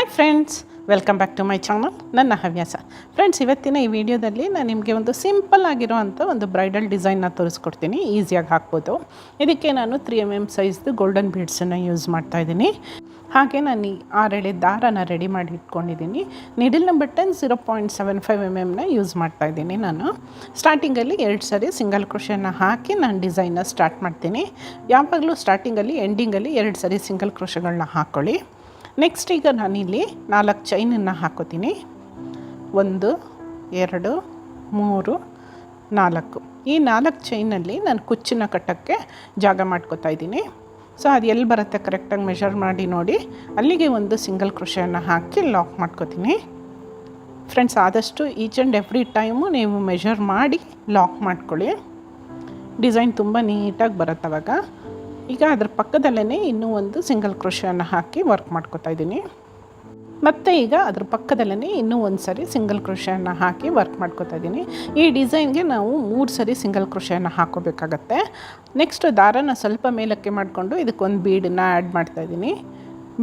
Hi friends welcome back to my channel ನನ್ನ ಹವ್ಯಾಸ. Friends ಇವತ್ತಿನ ಈ ವಿಡಿಯೋದಲ್ಲಿ ನಾನು ನಿಮಗೆ ಒಂದು ಸಿಂಪಲ್ ಆಗಿರುವಂಥ ಒಂದು ಬ್ರೈಡಲ್ ಡಿಸೈನ್ನ ತೋರಿಸ್ಕೊಡ್ತೀನಿ ಈಸಿಯಾಗಿ ಹಾಕ್ಬೋದು. ಇದಕ್ಕೆ ನಾನು ತ್ರೀ ಎಂ ಎಂ ಸೈಜ್ದು ಗೋಲ್ಡನ್ ಬೀಡ್ಸನ್ನು ಯೂಸ್ ಮಾಡ್ತಾಯಿದ್ದೀನಿ ಹಾಗೆ ನಾನು ಈ ಆರೆಳೆ ದಾರನ ರೆಡಿ ಮಾಡಿ ಇಟ್ಕೊಂಡಿದ್ದೀನಿ. Needle number ten zero point seven five M ಎಮ್ನ use ಮಾಡ್ತಾಯಿದ್ದೀನಿ ನಾನು. ಸ್ಟಾರ್ಟಿಂಗಲ್ಲಿ ಎರಡು ಸರಿ ಸಿಂಗಲ್ ಕ್ರೋಶನ ಹಾಕಿ ನಾನು ಡಿಸೈನ್ನ ಸ್ಟಾರ್ಟ್ ಮಾಡ್ತೀನಿ. ಯಾವಾಗಲೂ ಸ್ಟಾರ್ಟಿಂಗಲ್ಲಿ ಎಂಡಿಂಗಲ್ಲಿ ಎರಡು ಸರಿ ಸಿಂಗಲ್ ಕ್ರೋಶಗಳನ್ನ ಹಾಕ್ಕೊಳ್ಳಿ ನೆಕ್ಸ್ಟ್ ಈಗ ನಾನಿಲ್ಲಿ ನಾಲ್ಕು ಚೈನನ್ನು ಹಾಕೋತೀನಿ. ಒಂದು, ಎರಡು, ಮೂರು, ನಾಲ್ಕು. ಈ ನಾಲ್ಕು ಚೈನಲ್ಲಿ ನಾನು ಕುಚ್ಚನ್ನ ಕಟ್ಟೋಕ್ಕೆ ಜಾಗ ಮಾಡ್ಕೋತಾ ಇದ್ದೀನಿ. ಸೊ ಅದು ಎಲ್ಲಿ ಬರುತ್ತೆ ಕರೆಕ್ಟಾಗಿ ಮೆಷರ್ ಮಾಡಿ ನೋಡಿ. ಅಲ್ಲಿಗೆ ಒಂದು ಸಿಂಗಲ್ ಕೃಷಿಯನ್ನು ಹಾಕಿ ಲಾಕ್ ಮಾಡ್ಕೋತೀನಿ. ಫ್ರೆಂಡ್ಸ್ ಆದಷ್ಟು ಈಚ್ ಆ್ಯಂಡ್ ಎವ್ರಿ ಟೈಮು ನೀವು ಮೆಷರ್ ಮಾಡಿ ಲಾಕ್ ಮಾಡ್ಕೊಳ್ಳಿ. ಡಿಸೈನ್ ತುಂಬ ನೀಟಾಗಿ ಬರುತ್ತೆ ಅವಾಗ. ಈಗ ಅದರ ಪಕ್ಕದಲ್ಲೇ ಇನ್ನೂ ಒಂದು ಸಿಂಗಲ್ ಕ್ರೋಶನ ಹಾಕಿ ವರ್ಕ್ ಮಾಡ್ಕೋತಾ ಇದ್ದೀನಿ. ಮತ್ತು ಈಗ ಅದ್ರ ಪಕ್ಕದಲ್ಲೇ ಇನ್ನೂ ಒಂದು ಸರಿ ಸಿಂಗಲ್ ಕ್ರೋಶನ ಹಾಕಿ ವರ್ಕ್ ಮಾಡ್ಕೋತಾ ಇದ್ದೀನಿ. ಈ ಡಿಸೈನ್ಗೆ ನಾವು ಮೂರು ಸರಿ ಸಿಂಗಲ್ ಕ್ರೋಶನ ಹಾಕೋಬೇಕಾಗತ್ತೆ. ನೆಕ್ಸ್ಟ್ ದಾರನ ಸ್ವಲ್ಪ ಮೇಲಕ್ಕೆ ಮಾಡಿಕೊಂಡು ಇದಕ್ಕೊಂದು ಬೀಡನ್ನ ಆ್ಯಡ್ ಮಾಡ್ತಾಯಿದ್ದೀನಿ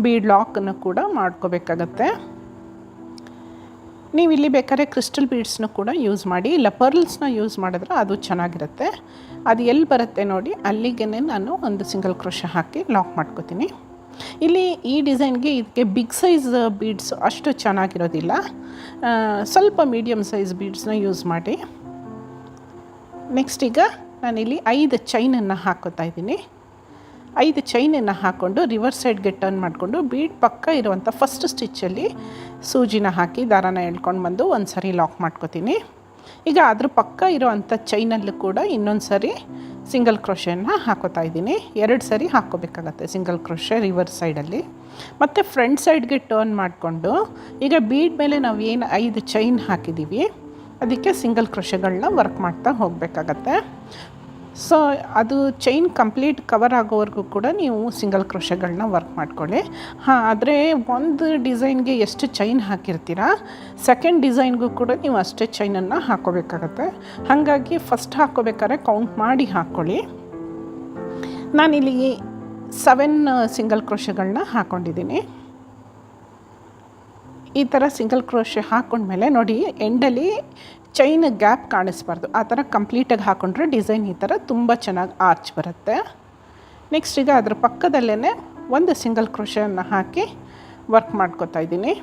ಬೀಡ್ ಲಾಕನ್ನು ಕೂಡ ಮಾಡ್ಕೋಬೇಕಾಗತ್ತೆ. ನೀವು ಇಲ್ಲಿ ಬೇಕಾದ್ರೆ ಕ್ರಿಸ್ಟಲ್ ಬೀಡ್ಸ್ನ ಕೂಡ ಯೂಸ್ ಮಾಡಿ, ಇಲ್ಲ ಪರ್ಲ್ಸ್ನ ಯೂಸ್ ಮಾಡಿದ್ರೆ ಅದು ಚೆನ್ನಾಗಿರುತ್ತೆ. ಅದು ಎಲ್ಲಿ ಬರುತ್ತೆ ನೋಡಿ ಅಲ್ಲಿಗೆ ನಾನು ಒಂದು ಸಿಂಗಲ್ ಕ್ರೋಶ ಹಾಕಿ ಲಾಕ್ ಮಾಡ್ಕೋತೀನಿ. ಇಲ್ಲಿ ಈ ಡಿಸೈನ್ಗೆ ಇದಕ್ಕೆ ಬಿಗ್ ಸೈಜ್ ಬೀಡ್ಸ್ ಅಷ್ಟು ಚೆನ್ನಾಗಿರೋದಿಲ್ಲ. ಸ್ವಲ್ಪ ಮೀಡಿಯಮ್ ಸೈಜ್ ಬೀಡ್ಸ್ನ ಯೂಸ್ ಮಾಡಿ. ನೆಕ್ಸ್ಟ್ ಈಗ ನಾನಿಲ್ಲಿ ಐದು ಚೈನನ್ನು ಹಾಕೋತಾ ಇದ್ದೀನಿ. ಐದು ಚೈನನ್ನು ಹಾಕ್ಕೊಂಡು ರಿವರ್ಸ್ ಸೈಡ್ಗೆ ಟರ್ನ್ ಮಾಡಿಕೊಂಡು ಬೀಡ್ ಪಕ್ಕ ಇರುವಂಥ ಫಸ್ಟ್ ಸ್ಟಿಚ್ಚಲ್ಲಿ ಸೂಜಿನ ಹಾಕಿ ದಾರಾನ ಎಳ್ಕೊಂಡು ಬಂದು ಒಂದು ಸರಿ ಲಾಕ್ ಮಾಡ್ಕೋತೀನಿ. ಈಗ ಅದ್ರ ಪಕ್ಕ ಇರೋವಂಥ ಚೈನಲ್ಲೂ ಕೂಡ ಇನ್ನೊಂದು ಸರಿ ಸಿಂಗಲ್ ಕ್ರೋಶೆಯನ್ನು ಹಾಕೋತಾ ಇದ್ದೀನಿ. ಎರಡು ಸರಿ ಹಾಕ್ಕೋಬೇಕಾಗತ್ತೆ ಸಿಂಗಲ್ ಕ್ರೋಶೆ ರಿವರ್ಸ್ ಸೈಡಲ್ಲಿ ಮತ್ತು ಫ್ರಂಟ್ ಸೈಡ್ಗೆ ಟರ್ನ್ ಮಾಡಿಕೊಂಡು ಈಗ ಬೀಡ್ ಮೇಲೆ ನಾವು ಏನು ಐದು ಚೈನ್ ಹಾಕಿದ್ದೀವಿ ಅದಕ್ಕೆ ಸಿಂಗಲ್ ಕ್ರೋಶೆಗಳನ್ನ ವರ್ಕ್ ಮಾಡ್ತಾ ಹೋಗಬೇಕಾಗತ್ತೆ. ಸೊ ಅದು ಚೈನ್ ಕಂಪ್ಲೀಟ್ ಕವರ್ ಆಗೋವರೆಗೂ ಕೂಡ ನೀವು ಸಿಂಗಲ್ ಕ್ರೋಶೆಗಳನ್ನ ವರ್ಕ್ ಮಾಡ್ಕೊಳ್ಳಿ. ಹಾಂ, ಆದರೆ ಒಂದು ಡಿಸೈನ್ಗೆ ಎಷ್ಟು ಚೈನ್ ಹಾಕಿರ್ತೀರಾ? ಸೆಕೆಂಡ್ ಡಿಸೈನ್ಗೂ ಕೂಡ ನೀವು ಅಷ್ಟೇ ಚೈನನ್ನು ಹಾಕೋಬೇಕಾಗತ್ತೆ. ಹಾಗಾಗಿ ಫಸ್ಟ್ ಹಾಕೋಬೇಕಾದ್ರೆ ಕೌಂಟ್ ಮಾಡಿ ಹಾಕ್ಕೊಳ್ಳಿ ನಾನಿಲ್ಲಿ ಸೆವೆನ್ ಸಿಂಗಲ್ ಕ್ರೋಶಗಳನ್ನ ಹಾಕ್ಕೊಂಡಿದ್ದೀನಿ ಈ ಥರ ಸಿಂಗಲ್ ಕ್ರೋಶೆ ಹಾಕ್ಕೊಂಡ್ಮೇಲೆ ನೋಡಿ ಎಂಡಲ್ಲಿ ಚೈನ್ ಗ್ಯಾಪ್ ಕಾಣಿಸ್ಬಾರ್ದು. ಆ ಥರ ಕಂಪ್ಲೀಟಾಗಿ ಹಾಕ್ಕೊಂಡ್ರೆ ಡಿಸೈನ್ ಈ ಥರ ತುಂಬ ಚೆನ್ನಾಗಿ ಆರ್ಚ್ ಬರುತ್ತೆ. ನೆಕ್ಸ್ಟ್ ಈಗ ಅದರ ಪಕ್ಕದಲ್ಲೇ ಒಂದು ಸಿಂಗಲ್ ಕ್ರೋಶನ್ನು ಹಾಕಿ ವರ್ಕ್ ಮಾಡ್ಕೋತಾ ಇದ್ದೀನಿ.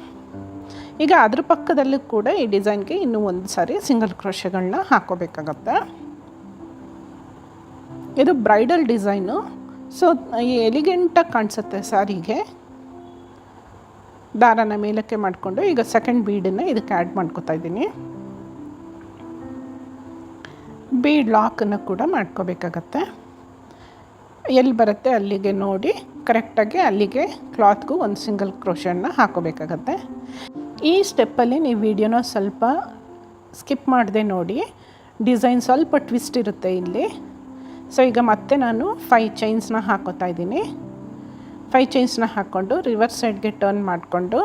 ಈಗ ಅದ್ರ ಪಕ್ಕದಲ್ಲೂ ಕೂಡ ಈ ಡಿಸೈನ್ಗೆ ಇನ್ನೂ ಒಂದು ಸಾರಿ ಸಿಂಗಲ್ ಕ್ರೋಷಗಳನ್ನ ಹಾಕೋಬೇಕಾಗತ್ತೆ. ಇದು ಬ್ರೈಡಲ್ ಡಿಸೈನು. ಸೊ ಎಲಿಗೆಂಟಾಗಿ ಕಾಣಿಸುತ್ತೆ ಸಾರಿಗೆ. ದಾರನ ಮೇಲಕ್ಕೆ ಮಾಡಿಕೊಂಡು ಈಗ ಸೆಕೆಂಡ್ ಬೀಡನ್ನು ಇದಕ್ಕೆ ಆ್ಯಡ್ ಮಾಡ್ಕೊತಾ ಇದ್ದೀನಿ. ಬೀಡ್ ಲಾಕನ್ನು ಕೂಡ ಮಾಡ್ಕೋಬೇಕಾಗತ್ತೆ. ಎಲ್ಲಿ ಬರುತ್ತೆ ಅಲ್ಲಿಗೆ ನೋಡಿ, ಕರೆಕ್ಟಾಗಿ ಅಲ್ಲಿಗೆ ಕ್ಲಾತ್ಗೂ ಒಂದು ಸಿಂಗಲ್ ಕ್ರೋಷನ್ನ ಹಾಕೋಬೇಕಾಗತ್ತೆ. ಈ ಸ್ಟೆಪ್ಪಲ್ಲಿ ನೀವು ವಿಡಿಯೋನ ಸ್ವಲ್ಪ ಸ್ಕಿಪ್ ಮಾಡದೆ ನೋಡಿ, ಡಿಸೈನ್ ಸ್ವಲ್ಪ ಟ್ವಿಸ್ಟ್ ಇರುತ್ತೆ ಇಲ್ಲಿ. ಸೊ, ಈಗ ಮತ್ತೆ ನಾನು ಫೈ ಚೈನ್ಸ್ನ ಹಾಕೋತಾ ಇದ್ದೀನಿ. ಫೈ ಚೈನ್ಸ್ನ ಹಾಕ್ಕೊಂಡು ರಿವರ್ಸ್ ಸೈಡ್ಗೆ ಟರ್ನ್ ಮಾಡಿಕೊಂಡು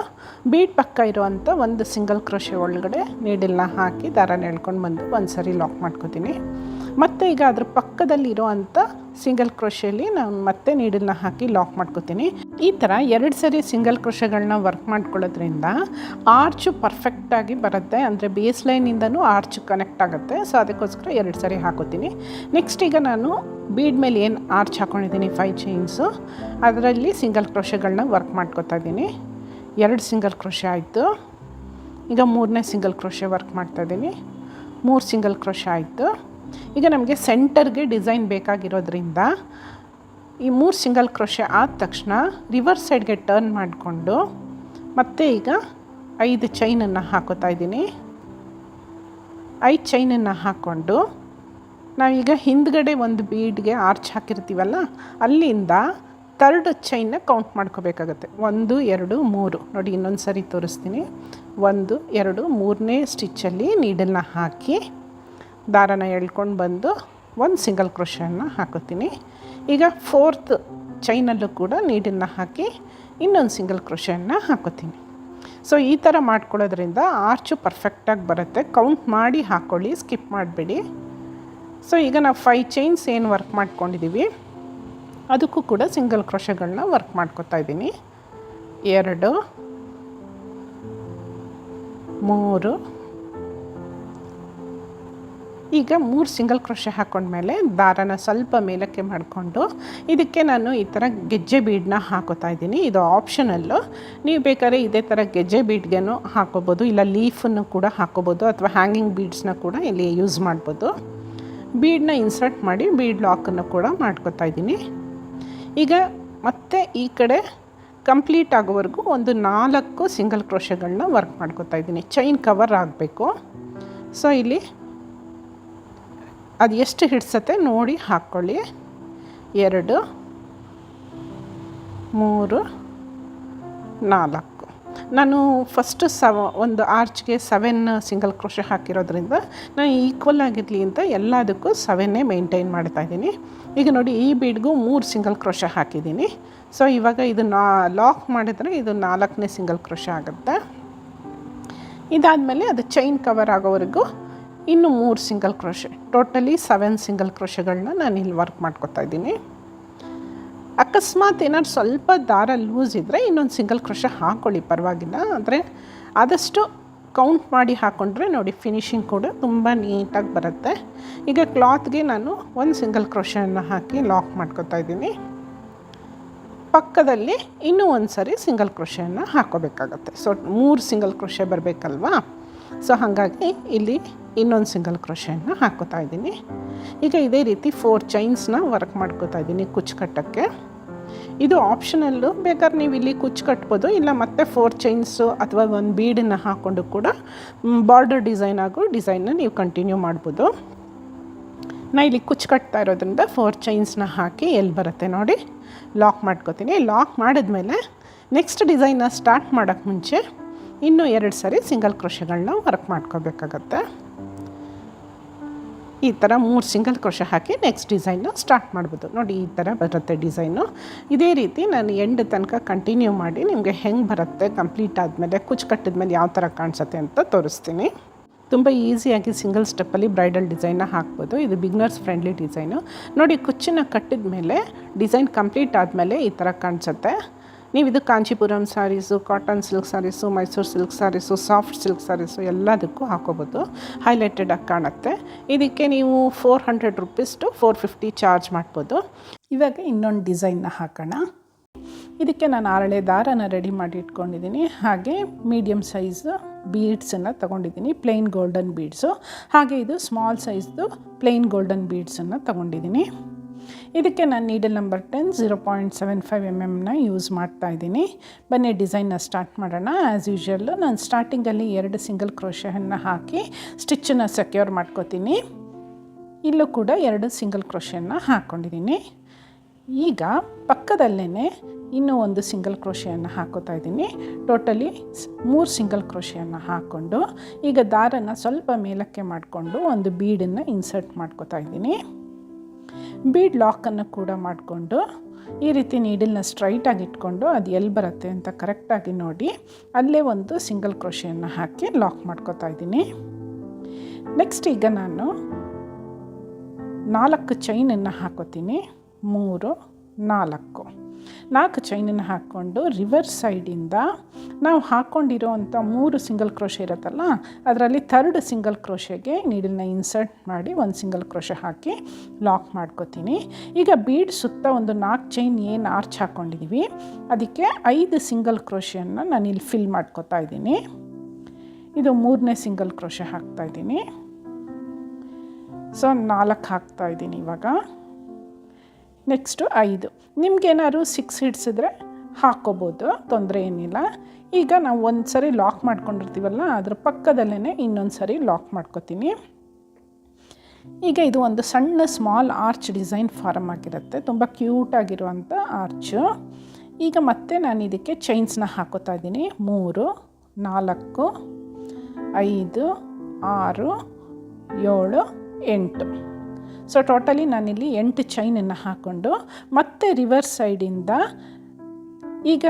ಬೀಟ್ ಪಕ್ಕ ಇರುವಂಥ ಒಂದು ಸಿಂಗಲ್ ಕ್ರೋಶೆ ಒಳಗಡೆ ನೀಡಲ್ನ ಹಾಕಿ ದಾರ ಎಳ್ಕೊಂಡು ಬಂದು ಒಂದು ಸರಿ ಲಾಕ್ ಮಾಡ್ಕೋತೀನಿ. ಮತ್ತು ಈಗ ಅದ್ರ ಪಕ್ಕದಲ್ಲಿ ಇರೋವಂಥ ಸಿಂಗಲ್ ಕ್ರೋಷಲ್ಲಿ ನಾನು ಮತ್ತೆ ನೀಡಲ್ನ ಹಾಕಿ ಲಾಕ್ ಮಾಡ್ಕೋತೀನಿ. ಈ ಥರ ಎರಡು ಸರಿ ಸಿಂಗಲ್ ಕ್ರೋಶಗಳನ್ನ ವರ್ಕ್ ಮಾಡ್ಕೊಳ್ಳೋದ್ರಿಂದ ಆರ್ಚು ಪರ್ಫೆಕ್ಟಾಗಿ ಬರುತ್ತೆ. ಅಂದರೆ ಬೇಸ್ ಲೈನಿಂದನೂ ಆರ್ಚ್ ಕನೆಕ್ಟ್ ಆಗುತ್ತೆ. ಸೊ ಅದಕ್ಕೋಸ್ಕರ ಎರಡು ಸರಿ ಹಾಕೋತೀನಿ. ನೆಕ್ಸ್ಟ್ ಈಗ ನಾನು ಬೀಡ್ ಮೇಲೆ ಏನು ಆರ್ಚ್ ಹಾಕ್ಕೊಂಡಿದ್ದೀನಿ ಫೈವ್ ಚೈನ್ಸು ಅದರಲ್ಲಿ ಸಿಂಗಲ್ ಕ್ರೋಷಗಳನ್ನ ವರ್ಕ್ ಮಾಡ್ಕೊತಾ ಇದ್ದೀನಿ. ಎರಡು ಸಿಂಗಲ್ ಕ್ರೋಶೆ ಆಯಿತು. ಈಗ ಮೂರನೇ ಸಿಂಗಲ್ ಕ್ರೋಶೆ ವರ್ಕ್ ಮಾಡ್ತಾಯಿದ್ದೀನಿ ಮೂರು ಸಿಂಗಲ್ ಕ್ರೋಶೆ ಆಯಿತು. ಈಗ ನಮಗೆ ಸೆಂಟರ್ಗೆ ಡಿಸೈನ್ ಬೇಕಾಗಿರೋದ್ರಿಂದ ಈ ಮೂರು ಸಿಂಗಲ್ ಕ್ರೋಶೆ ಆದ ತಕ್ಷಣ ರಿವರ್ಸ್ ಸೈಡ್ಗೆ ಟರ್ನ್ ಮಾಡಿಕೊಂಡು ಮತ್ತೆ ಈಗ ಐದು ಚೈನನ್ನು ಹಾಕೋತಾ ಇದ್ದೀನಿ. ಐದು ಚೈನನ್ನು ಹಾಕ್ಕೊಂಡು ನಾವೀಗ ಹಿಂದ್ಗಡೆ ಒಂದು ಬೀಡ್ಗೆ ಆರ್ಚ್ ಹಾಕಿರ್ತೀವಲ್ಲ, ಅಲ್ಲಿಂದ ತರ್ಡ್ ಚೈನ್ನ ಕೌಂಟ್ ಮಾಡ್ಕೋಬೇಕಾಗತ್ತೆ. ಒಂದು, ಎರಡು, ಮೂರು. ನೋಡಿ ಇನ್ನೊಂದು ಸರಿ ತೋರಿಸ್ತೀನಿ. ಒಂದು, ಎರಡು, ಮೂರನೇ ಸ್ಟಿಚ್ಚಲ್ಲಿ ನೀಡಲ್ನ ಹಾಕಿ ದಾರನ ಎಳ್ಕೊಂಡು ಬಂದು ಒಂದು ಸಿಂಗಲ್ ಕ್ರೋಶನ್ನು ಹಾಕೋತೀನಿ ಈಗ ಫೋರ್ತ್ ಚೈನಲ್ಲೂ ಕೂಡ ನೀಡನ್ನು ಹಾಕಿ ಇನ್ನೊಂದು ಸಿಂಗಲ್ ಕ್ರೋಶನ್ನು ಹಾಕೋತೀನಿ ಸೊ ಈ ಥರ ಮಾಡ್ಕೊಳ್ಳೋದ್ರಿಂದ ಆರ್ಚು ಪರ್ಫೆಕ್ಟಾಗಿ ಬರುತ್ತೆ. ಕೌಂಟ್ ಮಾಡಿ ಹಾಕ್ಕೊಳ್ಳಿ ಸ್ಕಿಪ್ ಮಾಡಬೇಡಿ. ಸೊ ಈಗ ನಾವು ಫೈ ಚೈನ್ಸ್ ಏನು ವರ್ಕ್ ಮಾಡ್ಕೊಂಡಿದ್ದೀವಿ ಅದಕ್ಕೂ ಕೂಡ ಸಿಂಗಲ್ ಕ್ರೋಶಗಳನ್ನ ವರ್ಕ್ ಮಾಡ್ಕೊತಾ ಇದ್ದೀನಿ. ಎರಡು, ಮೂರು ಈಗ ಮೂರು ಸಿಂಗಲ್ ಕ್ರೋಶೆ ಹಾಕೊಂಡ್ಮೇಲೆ ದಾರನ ಸ್ವಲ್ಪ ಮೇಲಕ್ಕೆ ಮಾಡಿಕೊಂಡು ಇದಕ್ಕೆ ನಾನು ಈ ಥರ ಗೆಜ್ಜೆ ಬೀಡನ್ನ ಹಾಕೋತಾ ಇದ್ದೀನಿ. ಇದು ಆಪ್ಷನಲ್ಲು. ನೀವು ಬೇಕಾದ್ರೆ ಇದೇ ಥರ ಗೆಜ್ಜೆ ಬೀಡ್ಗೆನೂ ಹಾಕೋಬೋದು, ಇಲ್ಲ ಲೀಫನ್ನು ಕೂಡ ಹಾಕೋಬೋದು, ಅಥವಾ ಹ್ಯಾಂಗಿಂಗ್ ಬೀಡ್ಸ್ನ ಕೂಡ ಇಲ್ಲಿ ಯೂಸ್ ಮಾಡ್ಬೋದು. ಬೀಡನ್ನ ಇನ್ಸರ್ಟ್ ಮಾಡಿ ಬೀಡ್ ಲಾಕನ್ನು ಕೂಡ ಮಾಡ್ಕೋತಾ ಇದ್ದೀನಿ. ಈಗ ಮತ್ತೆ ಈ ಕಡೆ ಕಂಪ್ಲೀಟ್ ಆಗೋವರೆಗೂ ಒಂದು ನಾಲ್ಕು ಸಿಂಗಲ್ ಕ್ರೋಶೆಗಳನ್ನ ವರ್ಕ್ ಮಾಡ್ಕೋತಾ ಇದ್ದೀನಿ. ಚೈನ್ ಕವರ್ ಆಗಬೇಕು. ಸೊ, ಇಲ್ಲಿ ಅದು ಎಷ್ಟು ಹಿಡ್ಸತ್ತೆ ನೋಡಿ ಹಾಕ್ಕೊಳ್ಳಿ. ಎರಡು, ಮೂರು, ನಾಲ್ಕು. ನಾನು ಫಸ್ಟು ಸವ ಒಂದು ಆರ್ಚ್ಗೆ ಸೆವೆನ್ ಸಿಂಗಲ್ ಕ್ರೋಶೆ ಹಾಕಿರೋದ್ರಿಂದ ನಾನು ಈಕ್ವಲ್ ಆಗಿರಲಿ ಅಂತ ಎಲ್ಲದಕ್ಕೂ ಸೆವೆನ್ನೇ ಮೇಂಟೈನ್ ಮಾಡ್ತಾಯಿದ್ದೀನಿ ಈಗ ನೋಡಿ ಈ ಬೀಡ್ಗೂ ಮೂರು ಸಿಂಗಲ್ ಕ್ರೋಶೆ ಹಾಕಿದ್ದೀನಿ. ಸೊ ಇವಾಗ ಇದು ನಾ ಲಾಕ್ ಮಾಡಿದರೆ ಇದು ನಾಲ್ಕನೇ ಸಿಂಗಲ್ ಕ್ರೋಶೆ ಆಗುತ್ತೆ. ಇದಾದಮೇಲೆ ಅದು ಚೈನ್ ಕವರ್ ಆಗೋವರೆಗೂ ಇನ್ನು ಮೂರು single crochet totally seven single ಕ್ರೋಶೆಗಳನ್ನ ನಾನು ಇಲ್ಲಿ ವರ್ಕ್ ಮಾಡ್ಕೊತಾ ಇದ್ದೀನಿ. ಅಕಸ್ಮಾತ್ ಏನಾದ್ರು ಸ್ವಲ್ಪ ದಾರ ಲೂಸ್ ಇದ್ದರೆ ಇನ್ನೊಂದು ಸಿಂಗಲ್ ಕ್ರೋಶೆ ಹಾಕ್ಕೊಳ್ಳಿ ಪರವಾಗಿಲ್ಲ. ಆದರೆ ಆದಷ್ಟು ಕೌಂಟ್ ಮಾಡಿ ಹಾಕ್ಕೊಂಡ್ರೆ ನೋಡಿ ಫಿನಿಶಿಂಗ್ ಕೂಡ ತುಂಬ ನೀಟಾಗಿ ಬರುತ್ತೆ. ಈಗ ಕ್ಲಾತ್ಗೆ ನಾನು ಒಂದು ಸಿಂಗಲ್ ಕ್ರೋಶೆಯನ್ನು ಹಾಕಿ ಲಾಕ್ ಮಾಡ್ಕೊತಾ ಇದ್ದೀನಿ. ಪಕ್ಕದಲ್ಲಿ ಇನ್ನೂ ಒಂದು ಸರಿ ಸಿಂಗಲ್ ಕ್ರೋಶೆಯನ್ನು ಹಾಕೋಬೇಕಾಗತ್ತೆ. ಸೊ ಮೂರು ಸಿಂಗಲ್ ಕ್ರೋಶೆ ಬರಬೇಕಲ್ವಾ? ಸೊ ಹಾಗಾಗಿ ಇಲ್ಲಿ ಇನ್ನೊಂದು ಸಿಂಗಲ್ ಕ್ರೋಶೆಯನ್ನು ಹಾಕೋತಾ ಇದ್ದೀನಿ. ಈಗ ಇದೇ ರೀತಿ ಫೋರ್ ಚೈನ್ಸ್ನ ವರ್ಕ್ ಮಾಡ್ಕೋತಾ ಇದ್ದೀನಿ ಕುಚ್ಚು ಕಟ್ಟೋಕ್ಕೆ ಇದು ಆಪ್ಷನಲ್ಲು ಬೇಕಾದ್ರೆ ನೀವು ಇಲ್ಲಿ ಕುಚ್ಚು ಕಟ್ಬೋದು, ಇಲ್ಲ ಮತ್ತೆ ಫೋರ್ ಚೈನ್ಸು ಅಥವಾ ಒಂದು ಬೀಡನ್ನು ಹಾಕ್ಕೊಂಡು ಕೂಡ ಬಾರ್ಡರ್ ಡಿಸೈನ್ ಆಗೋ ಡಿಸೈನ್ನ ನೀವು ಕಂಟಿನ್ಯೂ ಮಾಡ್ಬೋದು. ನಾ ಇಲ್ಲಿ ಕುಚ್ಚು ಕಟ್ತಾ ಇರೋದ್ರಿಂದ ಫೋರ್ ಚೈನ್ಸ್ನ ಹಾಕಿ ಎಲ್ಲಿ ಬರುತ್ತೆ ನೋಡಿ ಲಾಕ್ ಮಾಡ್ಕೋತೀನಿ. ಲಾಕ್ ಮಾಡಿದ್ಮೇಲೆ ನೆಕ್ಸ್ಟ್ ಡಿಸೈನ್ನ ಸ್ಟಾರ್ಟ್ ಮಾಡೋಕ್ಕೆ ಮುಂಚೆ ಇನ್ನೂ ಎರಡು ಸರಿ ಸಿಂಗಲ್ ಕ್ರೋಶಗಳನ್ನ ವರ್ಕ್ ಮಾಡ್ಕೋಬೇಕಾಗತ್ತೆ. ಈ ಥರ ಮೂರು ಸಿಂಗಲ್ ಕ್ರೋಶ ಹಾಕಿ ನೆಕ್ಸ್ಟ್ ಡಿಸೈನು ಸ್ಟಾರ್ಟ್ ಮಾಡ್ಬೋದು. ನೋಡಿ, ಈ ಥರ ಬರುತ್ತೆ ಡಿಸೈನು. ಇದೇ ರೀತಿ ನಾನು ಎಂಡ್ ತನಕ ಕಂಟಿನ್ಯೂ ಮಾಡಿ ನಿಮಗೆ ಹೆಂಗೆ ಬರುತ್ತೆ, ಕಂಪ್ಲೀಟ್ ಆದಮೇಲೆ ಕುಚ್ಚು ಕಟ್ಟಿದ ಮೇಲೆ ಯಾವ ಥರ ಕಾಣಿಸುತ್ತೆ ಅಂತ ತೋರಿಸ್ತೀನಿ. ತುಂಬ ಈಸಿಯಾಗಿ ಸಿಂಗಲ್ ಸ್ಟೆಪ್ಪಲ್ಲಿ ಬ್ರೈಡಲ್ ಡಿಸೈನ್ನ ಹಾಕ್ಬೋದು. ಇದು ಬಿಗ್ನರ್ಸ್ ಫ್ರೆಂಡ್ಲಿ ಡಿಸೈನು. ನೋಡಿ ಕುಚ್ಚನ್ನ ಕಟ್ಟಿದ ಮೇಲೆ ಡಿಸೈನ್ ಕಂಪ್ಲೀಟ್ ಆದಮೇಲೆ ಈ ಥರ ಕಾಣಿಸುತ್ತೆ. ನೀವು ಇದು Kanchipuram sarees cotton silk sarees Mysuru silk sarees soft silk sarees ಎಲ್ಲದಕ್ಕೂ ಹಾಕೋಬೋದು ಹೈಲೈಟೆಡಾಗಿ ಕಾಣುತ್ತೆ ಇದಕ್ಕೆ ನೀವು four hundred rupees to four fifty charge ಮಾಡ್ಬೋದು ಇವಾಗ ಇನ್ನೊಂದು ಡಿಸೈನ್ನ ಹಾಕೋಣ ಇದಕ್ಕೆ ನಾನು ಆರಳೆ ದಾರನ ರೆಡಿ ಮಾಡಿ ಇಟ್ಕೊಂಡಿದ್ದೀನಿ ಹಾಗೆ ಮೀಡಿಯಮ್ ಸೈಜು ಬೀಡ್ಸನ್ನು ತೊಗೊಂಡಿದ್ದೀನಿ ಪ್ಲೇನ್ ಗೋಲ್ಡನ್ ಬೀಡ್ಸು ಹಾಗೆ ಇದು ಸ್ಮಾಲ್ ಸೈಜ್ದು ಪ್ಲೇನ್ ಗೋಲ್ಡನ್ ಬೀಡ್ಸನ್ನು ತೊಗೊಂಡಿದ್ದೀನಿ ಇದಕ್ಕೆ ನಾನು needle number ten zero point seven five M ಎಮ್ನ use ಮಾಡ್ತಾ ಇದ್ದೀನಿ. ಬನ್ನಿ ಡಿಸೈನ್ನ ಸ್ಟಾರ್ಟ್ ಮಾಡೋಣ. ಆ್ಯಸ್ ಯೂಶ್ವಲ್ಲು ನಾನು ಸ್ಟಾರ್ಟಿಂಗಲ್ಲಿ ಎರಡು ಸಿಂಗಲ್ ಕ್ರೋಶೆಯನ್ನು ಹಾಕಿ ಸ್ಟಿಚ್ಚನ್ನು ಸೆಕ್ಯೂರ್ ಮಾಡ್ಕೋತೀನಿ. ಇಲ್ಲೂ ಕೂಡ ಎರಡು ಸಿಂಗಲ್ ಕ್ರೋಶೆಯನ್ನು ಹಾಕ್ಕೊಂಡಿದ್ದೀನಿ ಈಗ ಪಕ್ಕದಲ್ಲೇ ಇನ್ನೂ ಒಂದು ಸಿಂಗಲ್ ಕ್ರೋಶೆಯನ್ನು ಹಾಕೋತಾ ಇದ್ದೀನಿ. ಟೋಟಲಿ ಮೂರು ಸಿಂಗಲ್ ಕ್ರೋಶೆಯನ್ನು ಹಾಕ್ಕೊಂಡು ಈಗ ದಾರನ ಸ್ವಲ್ಪ ಮೇಲಕ್ಕೆ ಮಾಡಿಕೊಂಡು ಒಂದು ಬೀಡನ್ನು ಇನ್ಸರ್ಟ್ ಮಾಡ್ಕೋತಾ ಇದ್ದೀನಿ. ಬೀಡ್ ಲಾಕನ್ನು ಕೂಡ ಮಾಡಿಕೊಂಡು ಈ ರೀತಿ ನೀಡಲ್ನ ಸ್ಟ್ರೈಟಾಗಿ ಇಟ್ಕೊಂಡು ಅದು ಎಲ್ಲಿ ಬರುತ್ತೆ ಅಂತ ಕರೆಕ್ಟಾಗಿ ನೋಡಿ, ಅಲ್ಲೇ ಒಂದು ಸಿಂಗಲ್ ಕ್ರೋಷಿಯನ್ನು ಹಾಕಿ ಲಾಕ್ ಮಾಡ್ಕೋತಾ ಇದ್ದೀನಿ. ನೆಕ್ಸ್ಟ್ ಈಗ ನಾನು ನಾಲ್ಕು ಚೈನನ್ನು ಹಾಕೋತೀನಿ. ಮೂರು ನಾಲ್ಕು. ನಾಲ್ಕು ಚೈನನ್ನು ಹಾಕ್ಕೊಂಡು ರಿವರ್ಸ್ ಸೈಡಿಂದ ನಾವು ಹಾಕ್ಕೊಂಡಿರೋ ಮೂರು ಸಿಂಗಲ್ ಕ್ರೋಶೆ ಇರುತ್ತಲ್ಲ, ಅದರಲ್ಲಿ ಥರ್ಡ್ ಸಿಂಗಲ್ ಕ್ರೋಶೆಗೆ ನೀಡಲ್ನ ಇನ್ಸರ್ಟ್ ಮಾಡಿ ಒಂದು ಸಿಂಗಲ್ ಕ್ರೋಶೆ ಹಾಕಿ ಲಾಕ್ ಮಾಡ್ಕೋತೀನಿ. ಈಗ ಬೀಡ್ ಸುತ್ತ ಒಂದು ನಾಲ್ಕು ಚೈನ್ ಏನು ಆರ್ಚ್ ಹಾಕ್ಕೊಂಡಿದ್ದೀವಿ ಅದಕ್ಕೆ ಐದು ಸಿಂಗಲ್ ಕ್ರೋಶೆಯನ್ನು ನಾನು ಇಲ್ಲಿ ಫಿಲ್ ಮಾಡ್ಕೋತಾ ಇದ್ದೀನಿ. ಇದು ಮೂರನೇ ಸಿಂಗಲ್ ಕ್ರೋಶೆ ಹಾಕ್ತಾಯಿದ್ದೀನಿ ಸೊ ನಾಲ್ಕು ಹಾಕ್ತಾಯಿದ್ದೀನಿ ಇವಾಗ. ನೆಕ್ಸ್ಟು ಐದು. ನಿಮ್ಗೇನಾದ್ರು ಸಿಕ್ಸ್ ಹಿಡ್ಸಿದ್ರೆ ಹಾಕ್ಕೋಬೋದು ತೊಂದರೆ ಏನಿಲ್ಲ. ಈಗ ನಾವು ಒಂದು ಸರಿ ಲಾಕ್ ಮಾಡ್ಕೊಂಡಿರ್ತೀವಲ್ಲ, ಅದ್ರ ಪಕ್ಕದಲ್ಲೇ ಇನ್ನೊಂದು ಸರಿ ಲಾಕ್ ಮಾಡ್ಕೋತೀನಿ. ಈಗ ಇದು ಒಂದು ಸಣ್ಣ ಸ್ಮಾಲ್ ಆರ್ಚ್ ಡಿಸೈನ್ ಫಾರಮ್ ಆಗಿರುತ್ತೆ. ತುಂಬ ಕ್ಯೂಟಾಗಿರುವಂಥ ಆರ್ಚು ಈಗ ಮತ್ತೆ ನಾನು ಇದಕ್ಕೆ ಚೈನ್ಸ್ನ ಹಾಕೋತಾ ಇದ್ದೀನಿ. ಮೂರು, ನಾಲ್ಕು, ಐದು, ಆರು, ಏಳು, ಎಂಟು. ಸೊ ಟೋಟಲಿ ನಾನಿಲ್ಲಿ ಎಂಟು ಚೈನನ್ನು ಹಾಕ್ಕೊಂಡು ಮತ್ತೆ ರಿವರ್ಸ್ ಸೈಡಿಂದ ಈಗ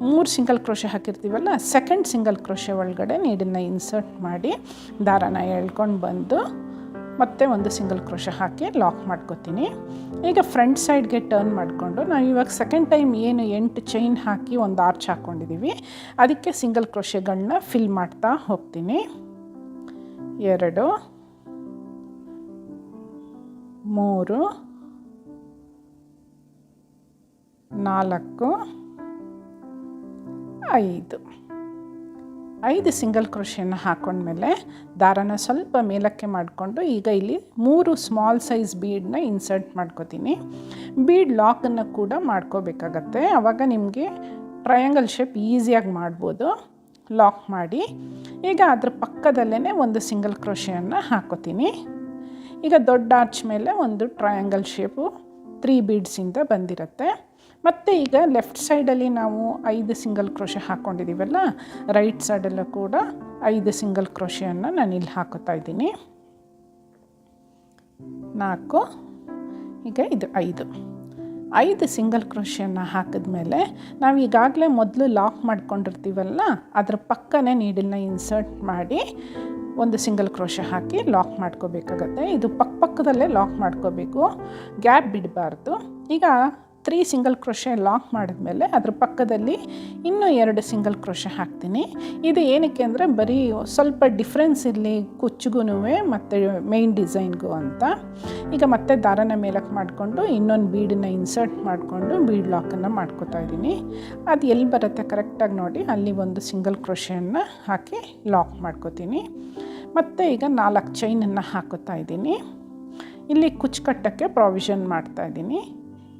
ಮೂರು ಸಿಂಗಲ್ ಕ್ರೋಶೆ ಹಾಕಿರ್ತೀವಲ್ಲ ಸೆಕೆಂಡ್ ಸಿಂಗಲ್ ಕ್ರೋಶೆ ಒಳಗಡೆ ನೀಡನ್ನು ಇನ್ಸರ್ಟ್ ಮಾಡಿ ದಾರಾನ ಎಳ್ಕೊಂಡು ಬಂದು ಮತ್ತೆ ಒಂದು ಸಿಂಗಲ್ ಕ್ರೋಶ ಹಾಕಿ ಲಾಕ್ ಮಾಡ್ಕೊತೀನಿ. ಈಗ ಫ್ರಂಟ್ ಸೈಡ್ಗೆ ಟರ್ನ್ ಮಾಡಿಕೊಂಡು ನಾವು ಇವಾಗ ಸೆಕೆಂಡ್ ಟೈಮ್ ಏನು ಎಂಟು ಚೈನ್ ಹಾಕಿ ಒಂದು ಆರ್ಚ್ ಹಾಕ್ಕೊಂಡಿದ್ದೀವಿ ಅದಕ್ಕೆ ಸಿಂಗಲ್ ಕ್ರೋಶೆಗಳನ್ನ ಫಿಲ್ ಮಾಡ್ತಾ ಹೋಗ್ತೀನಿ. ಎರಡು ಮೂರು, ನಾಲ್ಕು, ಐದು. ಐದು ಸಿಂಗಲ್ ಕ್ರೋಶೆನ ಹಾಕೊಂಡ್ಮೇಲೆ ದಾರನ ಸ್ವಲ್ಪ ಮೇಲಕ್ಕೆ ಮಾಡಿಕೊಂಡು ಈಗ ಇಲ್ಲಿ ಮೂರು ಸ್ಮಾಲ್ ಸೈಜ್ ಬೀಡನ್ನ ಇನ್ಸರ್ಟ್ ಮಾಡ್ಕೋತೀನಿ. ಬೀಡ್ ಲಾಕನ್ನು ಕೂಡ ಮಾಡ್ಕೋಬೇಕಾಗತ್ತೆ. ಆವಾಗ ನಿಮಗೆ ಟ್ರಯಾಂಗಲ್ ಶೇಪ್ ಈಸಿಯಾಗಿ ಮಾಡ್ಬೋದು. ಲಾಕ್ ಮಾಡಿ. ಈಗ ಅದ್ರ ಪಕ್ಕದಲ್ಲೇ ಒಂದು ಸಿಂಗಲ್ ಕ್ರೋಷಿಯನ್ನು ಹಾಕೋತೀನಿ. ಈಗ ದೊಡ್ಡ ಆರ್ಚ್ ಮೇಲೆ ಒಂದು ಟ್ರಯಾಂಗಲ್ ಶೇಪು ತ್ರೀ ಬೀಡ್ಸಿಂದ ಬಂದಿರುತ್ತೆ. ಮತ್ತು ಈಗ ಲೆಫ್ಟ್ ಸೈಡಲ್ಲಿ ನಾವು ಐದು ಸಿಂಗಲ್ ಕ್ರೋಶೆ ಹಾಕ್ಕೊಂಡಿದ್ದೀವಲ್ಲ ರೈಟ್ ಸೈಡಲ್ಲೂ ಕೂಡ ಐದು ಸಿಂಗಲ್ ಕ್ರೋಶೆಯನ್ನು ನಾನು ಇಲ್ಲಿ ಹಾಕೋತಾ ಇದ್ದೀನಿ. ನಾಲ್ಕು, ಈಗ ಇದು ಐದು. ಐದು ಸಿಂಗಲ್ ಕ್ರೋಶೆಯನ್ನು ಹಾಕಿದ್ಮೇಲೆ ನಾವು ಈಗಾಗಲೇ ಮೊದಲು ಲಾಕ್ ಮಾಡ್ಕೊಂಡಿರ್ತೀವಲ್ಲ, ಅದರ ಪಕ್ಕನೇ ನೀಡನ್ನ ಇನ್ಸರ್ಟ್ ಮಾಡಿ ಒಂದು ಸಿಂಗಲ್ ಕ್ರೋಶ ಹಾಕಿ ಲಾಕ್ ಮಾಡ್ಕೋಬೇಕಾಗತ್ತೆ. ಇದು ಪಕ್ಕ ಪಕ್ಕದಲ್ಲೇ ಲಾಕ್ ಮಾಡ್ಕೋಬೇಕು. ಗ್ಯಾಪ್ ಬಿಡಬಾರ್ದು. ಈಗ ತ್ರೀ ಸಿಂಗಲ್ ಕ್ರೋಶೆ ಲಾಕ್ ಮಾಡಿದ್ಮೇಲೆ ಅದ್ರ ಪಕ್ಕದಲ್ಲಿ ಇನ್ನೂ ಎರಡು ಸಿಂಗಲ್ ಕ್ರೋಶೆ ಹಾಕ್ತೀನಿ. ಇದು ಏನಕ್ಕೆ ಅಂದರೆ ಬರೀ ಸ್ವಲ್ಪ ಡಿಫ್ರೆನ್ಸ್ ಇರಲಿ ಕುಚ್ಚಿಗೂ ಮತ್ತು ಮೇಯ್ನ್ ಡಿಸೈನ್ಗೂ ಅಂತ. ಈಗ ಮತ್ತೆ ದಾರನ ಮೇಲಕ್ಕೆ ಮಾಡಿಕೊಂಡು ಇನ್ನೊಂದು ಬೀಡನ್ನ ಇನ್ಸರ್ಟ್ ಮಾಡಿಕೊಂಡು ಬೀಡ್ ಲಾಕನ್ನು ಮಾಡ್ಕೋತಾ ಇದ್ದೀನಿ. ಅದು ಎಲ್ಲಿ ಬರುತ್ತೆ ಕರೆಕ್ಟಾಗಿ ನೋಡಿ ಅಲ್ಲಿ ಒಂದು ಸಿಂಗಲ್ ಕ್ರೋಶೆಯನ್ನು ಹಾಕಿ ಲಾಕ್ ಮಾಡ್ಕೋತೀನಿ. ಮತ್ತು ಈಗ ನಾಲ್ಕು ಚೈನನ್ನು ಹಾಕೋತಾ ಇದ್ದೀನಿ. ಇಲ್ಲಿ ಕುಚ್ಚು ಕಟ್ಟೋಕ್ಕೆ ಪ್ರಾವಿಷನ್ ಮಾಡ್ತಾಯಿದ್ದೀನಿ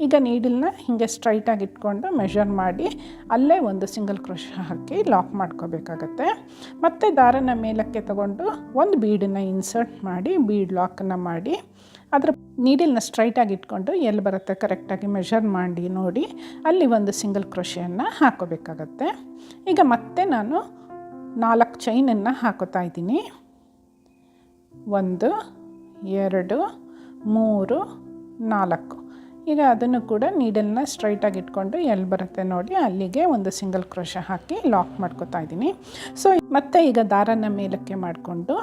ಈಗ ನೀಡಲ್ನ ಹೀಗೆ ಸ್ಟ್ರೈಟಾಗಿ ಇಟ್ಕೊಂಡು ಮೆಷರ್ ಮಾಡಿ ಅಲ್ಲೇ ಒಂದು ಸಿಂಗಲ್ ಕ್ರೋಶ ಹಾಕಿ ಲಾಕ್ ಮಾಡ್ಕೋಬೇಕಾಗತ್ತೆ. ಮತ್ತು ದಾರನ ಮೇಲಕ್ಕೆ ತಗೊಂಡು ಒಂದು ಬೀಡನ್ನು ಇನ್ಸರ್ಟ್ ಮಾಡಿ ಬೀಡ್ ಲಾಕನ್ನು ಮಾಡಿ, ಅದರ ನೀಡಲ್ನ ಸ್ಟ್ರೈಟಾಗಿ ಇಟ್ಕೊಂಡು ಎಲ್ಲಿ ಬರುತ್ತೆ ಕರೆಕ್ಟಾಗಿ ಮೆಷರ್ ಮಾಡಿ ನೋಡಿ ಅಲ್ಲಿ ಒಂದು ಸಿಂಗಲ್ ಕ್ರೋಶೆಯನ್ನು ಹಾಕೋಬೇಕಾಗತ್ತೆ. ಈಗ ಮತ್ತೆ ನಾನು ನಾಲ್ಕು ಚೈನನ್ನು ಹಾಕೋತಾ ಇದ್ದೀನಿ. ಒಂದು, ಎರಡು, ಮೂರು, ನಾಲ್ಕು. ಈಗ ಅದನ್ನು ಕೂಡ ನೀಡಲ್ನ ಸ್ಟ್ರೈಟಾಗಿ ಇಟ್ಕೊಂಡು ಎಲ್ಲಿ ಬರುತ್ತೆ ನೋಡಿ, ಅಲ್ಲಿಗೆ ಒಂದು ಸಿಂಗಲ್ ಕ್ರೋಶ ಹಾಕಿ ಲಾಕ್ ಮಾಡ್ಕೋತಾ ಇದ್ದೀನಿ. ಸೊ ಮತ್ತೆ ಈಗ ದಾರನ ಮೇಲಕ್ಕೆ ಮಾಡಿಕೊಂಡು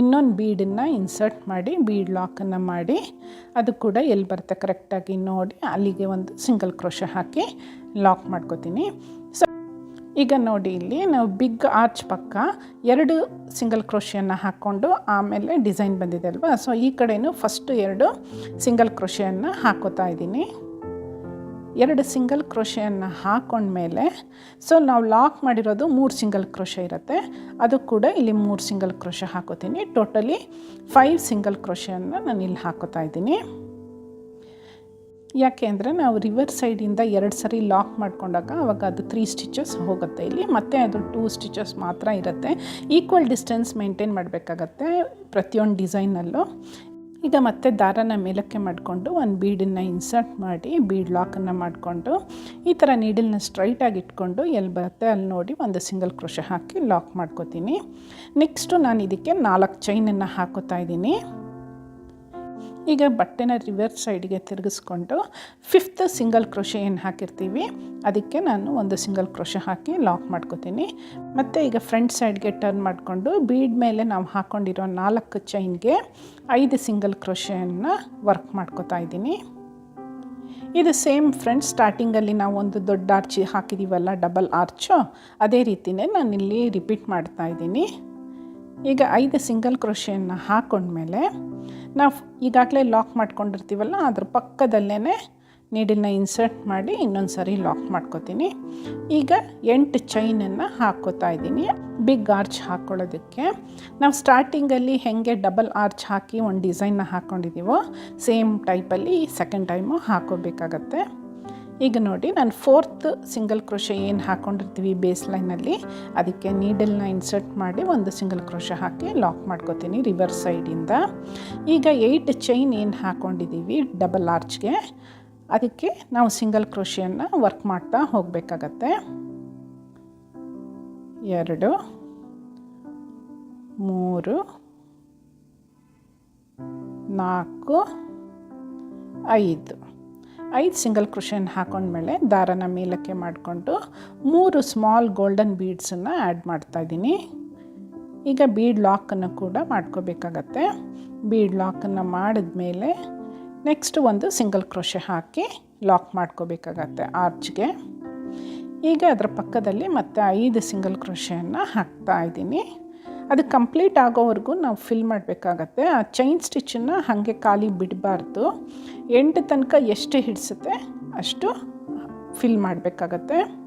ಇನ್ನೊಂದು ಬೀಡನ್ನು ಇನ್ಸರ್ಟ್ ಮಾಡಿ ಬೀಡ್ ಲಾಕನ್ನು ಮಾಡಿ, ಅದು ಕೂಡ ಎಲ್ಲಿ ಬರುತ್ತೆ ಕರೆಕ್ಟಾಗಿ ನೋಡಿ, ಅಲ್ಲಿಗೆ ಒಂದು ಸಿಂಗಲ್ ಕ್ರೋಶ ಹಾಕಿ ಲಾಕ್ ಮಾಡ್ಕೋತೀನಿ. ಈಗ ನೋಡಿ ಇಲ್ಲಿ ನಾವು ಬಿಗ್ ಆರ್ಚ್ ಪಕ್ಕ ಎರಡು ಸಿಂಗಲ್ ಕ್ರೋಶಿಯನ್ನು ಹಾಕ್ಕೊಂಡು ಆಮೇಲೆ ಡಿಸೈನ್ ಬಂದಿದೆ ಅಲ್ವಾ? ಸೊ ಈ ಕಡೆಯೂ ಫಸ್ಟು ಎರಡು ಸಿಂಗಲ್ ಕ್ರೋಶಿಯನ್ನು ಹಾಕೋತಾ ಇದ್ದೀನಿ. ಎರಡು ಸಿಂಗಲ್ ಕ್ರೋಶೆಯನ್ನು ಹಾಕೊಂಡ್ಮೇಲೆ ಸೊ ನಾವು ಲಾಕ್ ಮಾಡಿರೋದು ಮೂರು ಸಿಂಗಲ್ ಕ್ರೋಶೆ ಇರುತ್ತೆ. ಅದು ಕೂಡ ಇಲ್ಲಿ ಮೂರು ಸಿಂಗಲ್ ಕ್ರೋಶೆ ಹಾಕೋತೀನಿ. ಟೋಟಲಿ ಫೈವ್ ಸಿಂಗಲ್ ಕ್ರೋಶೆಯನ್ನು ನಾನು ಇಲ್ಲಿ ಹಾಕೋತಾ ಇದ್ದೀನಿ. ಯಾಕೆ ಅಂದರೆ ನಾವು ರಿವರ್ ಸೈಡಿಂದ ಎರಡು ಸರಿ ಲಾಕ್ ಮಾಡ್ಕೊಂಡಾಗ ಅವಾಗ ಅದು ತ್ರೀ ಸ್ಟಿಚಸ್ ಹೋಗುತ್ತೆ ಇಲ್ಲಿ, ಮತ್ತು ಅದು ಟೂ ಸ್ಟಿಚಸ್ ಮಾತ್ರ ಇರುತ್ತೆ. ಈಕ್ವಲ್ ಡಿಸ್ಟೆನ್ಸ್ ಮೇಂಟೈನ್ ಮಾಡಬೇಕಾಗತ್ತೆ ಪ್ರತಿಯೊಂದು ಡಿಸೈನಲ್ಲೂ ಈಗ ಮತ್ತೆ ದಾರನ ಮೇಲಕ್ಕೆ ಮಾಡಿಕೊಂಡು ಒಂದು ಬೀಡನ್ನು ಇನ್ಸರ್ಟ್ ಮಾಡಿ ಬೀಡ್ ಲಾಕನ್ನು ಮಾಡಿಕೊಂಡು, ಈ ಥರ ನೀಡಲ್ನ ಸ್ಟ್ರೈಟಾಗಿ ಇಟ್ಕೊಂಡು ಎಲ್ಲಿ ಬರುತ್ತೆ ಅಲ್ಲಿ ನೋಡಿ ಒಂದು ಸಿಂಗಲ್ ಕ್ರೋಶ ಹಾಕಿ ಲಾಕ್ ಮಾಡ್ಕೋತೀನಿ. ನೆಕ್ಸ್ಟು ನಾನು ಇದಕ್ಕೆ ನಾಲ್ಕು ಚೈನನ್ನು ಹಾಕೋತಾ ಇದ್ದೀನಿ. ಈಗ ಬಟ್ಟೆನ ರಿವರ್ಸ್ ಸೈಡಿಗೆ ತಿರುಗಿಸ್ಕೊಂಡು ಫಿಫ್ತ್ ಸಿಂಗಲ್ ಕ್ರೋಶೆ ಏನು ಹಾಕಿರ್ತೀವಿ, ಅದಕ್ಕೆ ನಾನು ಒಂದು ಸಿಂಗಲ್ ಕ್ರೋಶೆ ಹಾಕಿ ಲಾಕ್ ಮಾಡ್ಕೋತೀನಿ. ಮತ್ತು ಈಗ ಫ್ರಂಟ್ ಸೈಡ್ಗೆ ಟರ್ನ್ ಮಾಡಿಕೊಂಡು ಬೀಡ್ ಮೇಲೆ ನಾವು ಹಾಕ್ಕೊಂಡಿರೋ ನಾಲ್ಕು ಚೈನ್ಗೆ ಐದು ಸಿಂಗಲ್ ಕ್ರೋಶೆಯನ್ನು ವರ್ಕ್ ಮಾಡ್ಕೋತಾ ಇದ್ದೀನಿ. ಇದು ಸೇಮ್ ಫ್ರೆಂಡ್ಸ್ ಸ್ಟಾರ್ಟಿಂಗಲ್ಲಿ ನಾವು ಒಂದು ದೊಡ್ಡ ಆರ್ಚ್ ಹಾಕಿದ್ದೀವಲ್ಲ ಡಬಲ್ ಆರ್ಚು ಅದೇ ರೀತಿಯೇ ನಾನಿಲ್ಲಿ ರಿಪೀಟ್ ಮಾಡ್ತಾ ಇದ್ದೀನಿ. ಈಗ ಐದು ಸಿಂಗಲ್ ಕ್ರೋಷಿಯನ್ನು ಹಾಕೊಂಡ್ಮೇಲೆ ನಾವು ಈಗಾಗಲೇ ಲಾಕ್ ಮಾಡ್ಕೊಂಡಿರ್ತೀವಲ್ಲ, ಅದ್ರ ಪಕ್ಕದಲ್ಲೇ ನೀಡಲ್ನ ಇನ್ಸರ್ಟ್ ಮಾಡಿ ಇನ್ನೊಂದು ಸರಿ ಲಾಕ್ ಮಾಡ್ಕೋತೀನಿ. ಈಗ ಎಂಟು ಚೈನನ್ನು ಹಾಕ್ಕೋತಾ ಇದ್ದೀನಿ, ಬಿಗ್ ಆರ್ಚ್ ಹಾಕ್ಕೊಳ್ಳೋದಕ್ಕೆ ನಾವು ಸ್ಟಾರ್ಟಿಂಗಲ್ಲಿ ಹೇಗೆ ಡಬಲ್ ಆರ್ಚ್ ಹಾಕಿ ಒಂದು ಡಿಸೈನ್ನ ಹಾಕ್ಕೊಂಡಿದ್ದೀವೋ ಸೇಮ್ ಟೈಪಲ್ಲಿ ಸೆಕೆಂಡ್ ಟೈಮು ಹಾಕೋಬೇಕಾಗತ್ತೆ. ಈಗ ನೋಡಿ, ನಾನು ಫೋರ್ತ್ ಸಿಂಗಲ್ ಕ್ರೋಶೆ ಏನು ಹಾಕ್ಕೊಂಡಿರ್ತೀವಿ ಬೇಸ್ ಲೈನಲ್ಲಿ ಅದಕ್ಕೆ ನೀಡಲ್ನ ಇನ್ಸರ್ಟ್ ಮಾಡಿ ಒಂದು ಸಿಂಗಲ್ ಕ್ರೋಶೆ ಹಾಕಿ ಲಾಕ್ ಮಾಡ್ಕೋತೀನಿ ರಿವರ್ಸ್ ಸೈಡಿಂದ ಈಗ ಏಯ್ಟ್ ಚೈನ್ ಏನು ಹಾಕ್ಕೊಂಡಿದ್ದೀವಿ ಡಬಲ್ ಆರ್ಚ್ಗೆ ಅದಕ್ಕೆ ನಾವು ಸಿಂಗಲ್ ಕ್ರೋಶಿಯನ್ನು ವರ್ಕ್ ಮಾಡ್ತಾ ಹೋಗಬೇಕಾಗತ್ತೆ. ಎರಡು, ಮೂರು, ನಾಲ್ಕು, ಐದು. ಐದು ಸಿಂಗಲ್ ಕ್ರುಷನ್ ಹಾಕೊಂಡ್ಮೇಲೆ ದಾರನ ಮೇಲಕ್ಕೆ ಮಾಡಿಕೊಂಡು ಮೂರು ಸ್ಮಾಲ್ ಗೋಲ್ಡನ್ ಬೀಡ್ಸನ್ನು ಆ್ಯಡ್ ಮಾಡ್ತಾಯಿದ್ದೀನಿ ಈಗ ಬೀಡ್ ಲಾಕನ್ನು ಕೂಡ ಮಾಡ್ಕೋಬೇಕಾಗತ್ತೆ. ಬೀಡ್ ಲಾಕನ್ನು ಮಾಡಿದ್ಮೇಲೆ ನೆಕ್ಸ್ಟ್ ಒಂದು ಸಿಂಗಲ್ ಕ್ರೋಶೆ ಹಾಕಿ ಲಾಕ್ ಮಾಡ್ಕೋಬೇಕಾಗತ್ತೆ ಆರ್ಚ್ಗೆ ಈಗ ಅದರ ಪಕ್ಕದಲ್ಲಿ ಮತ್ತೆ ಐದು ಸಿಂಗಲ್ ಕ್ರೋಶೆಯನ್ನು ಹಾಕ್ತಾ ಇದ್ದೀನಿ. ಅದು ಕಂಪ್ಲೀಟ್ ಆಗೋವರೆಗೂ ನಾವು ಫಿಲ್ ಮಾಡಬೇಕಾಗತ್ತೆ. ಆ ಚೈನ್ ಸ್ಟಿಚ್ಚನ್ನು ಹಾಗೆ ಖಾಲಿ ಬಿಡಬಾರ್ದು. ಎಂಟು ತನಕ ಎಷ್ಟು ಹಿಡಿಸುತ್ತೆ ಅಷ್ಟು ಫಿಲ್ ಮಾಡಬೇಕಾಗತ್ತೆ.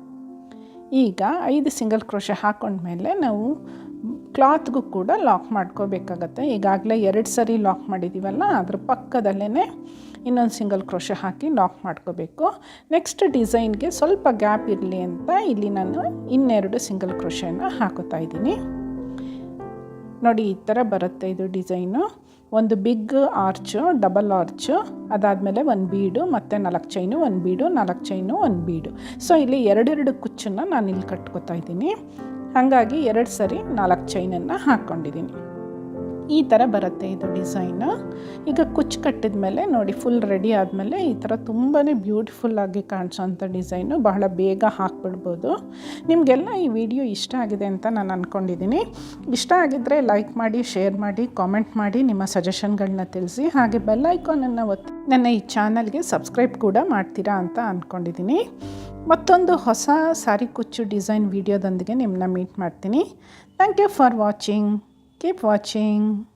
ಈಗ ಐದು ಸಿಂಗಲ್ ಕ್ರೋಶೆ ಹಾಕೊಂಡ್ಮೇಲೆ ನಾವು ಕ್ಲಾತ್ಗೂ ಕೂಡ ಲಾಕ್ ಮಾಡ್ಕೋಬೇಕಾಗತ್ತೆ. ಈಗಾಗಲೇ ಎರಡು ಸರಿ ಲಾಕ್ ಮಾಡಿದ್ದೀವಲ್ಲ ಅದ್ರ ಪಕ್ಕದಲ್ಲೇ ಇನ್ನೊಂದು ಸಿಂಗಲ್ ಕ್ರೋಶೆ ಹಾಕಿ ಲಾಕ್ ಮಾಡ್ಕೋಬೇಕು. ನೆಕ್ಸ್ಟ್ ಡಿಸೈನ್ಗೆ ಸ್ವಲ್ಪ ಗ್ಯಾಪ್ ಇರಲಿ ಅಂತ ಇಲ್ಲಿ ನಾನು ಇನ್ನೆರಡು ಸಿಂಗಲ್ ಕ್ರೋಶನ ಹಾಕೋತಾ ಇದ್ದೀನಿ. ನೋಡಿ, ಈ ಥರ ಬರುತ್ತೆ ಇದು ಡಿಸೈನು. ಒಂದು ಬಿಗ್ ಆರ್ಚು, ಡಬಲ್ ಆರ್ಚು, ಅದಾದಮೇಲೆ ಒಂದು ಬೀಡು, ಮತ್ತು ನಾಲ್ಕು ಚೈನು, ಒಂದು ಬೀಡು, ನಾಲ್ಕು ಚೈನು, ಒಂದು ಬೀಡು. ಸೊ, ಇಲ್ಲಿ ಎರಡೆರಡು ಕುಚ್ಚನ್ನು ನಾನು ಇಲ್ಲಿ ಕಟ್ಕೋತಾ ಇದ್ದೀನಿ. ಹಾಗಾಗಿ ಎರಡು ಸರಿ ನಾಲ್ಕು ಚೈನನ್ನು ಹಾಕ್ಕೊಂಡಿದ್ದೀನಿ. ಈ ಥರ ಬರುತ್ತೆ ಇದು ಡಿಸೈನು. ಈಗ ಕುಚ್ಚು ಕಟ್ಟಿದ ಮೇಲೆ ನೋಡಿ ಫುಲ್ ರೆಡಿ ಆದಮೇಲೆ ಈ ಥರ ತುಂಬಾ ಬ್ಯೂಟಿಫುಲ್ಲಾಗಿ ಕಾಣಿಸೋಂಥ ಡಿಸೈನು ಬಹಳ ಬೇಗ ಹಾಕ್ಬಿಡ್ಬೋದು. ನಿಮಗೆಲ್ಲ ಈ ವಿಡಿಯೋ ಇಷ್ಟ ಆಗಿದೆ ಅಂತ ನಾನು ಅಂದ್ಕೊಂಡಿದ್ದೀನಿ ಇಷ್ಟ ಆಗಿದ್ದರೆ ಲೈಕ್ ಮಾಡಿ ಶೇರ್ ಮಾಡಿ ಕಾಮೆಂಟ್ ಮಾಡಿ, ನಿಮ್ಮ ಸಜೆಷನ್ಗಳನ್ನ ತಿಳಿಸಿ. ಹಾಗೆ ಬೆಲ್ ಐಕಾನನ್ನು ಒತ್ತಿ ನನ್ನ ಈ ಚಾನಲ್ಗೆ ಸಬ್ಸ್ಕ್ರೈಬ್ ಕೂಡ ಮಾಡ್ತೀರಾ ಅಂತ ಅಂದ್ಕೊಂಡಿದ್ದೀನಿ ಮತ್ತೊಂದು ಹೊಸ ಸಾರಿ ಕುಚ್ಚು ಡಿಸೈನ್ ವಿಡಿಯೋದೊಂದಿಗೆ ನಿಮ್ಮನ್ನ ಮೀಟ್ ಮಾಡ್ತೀನಿ. Thank you for watching keep watching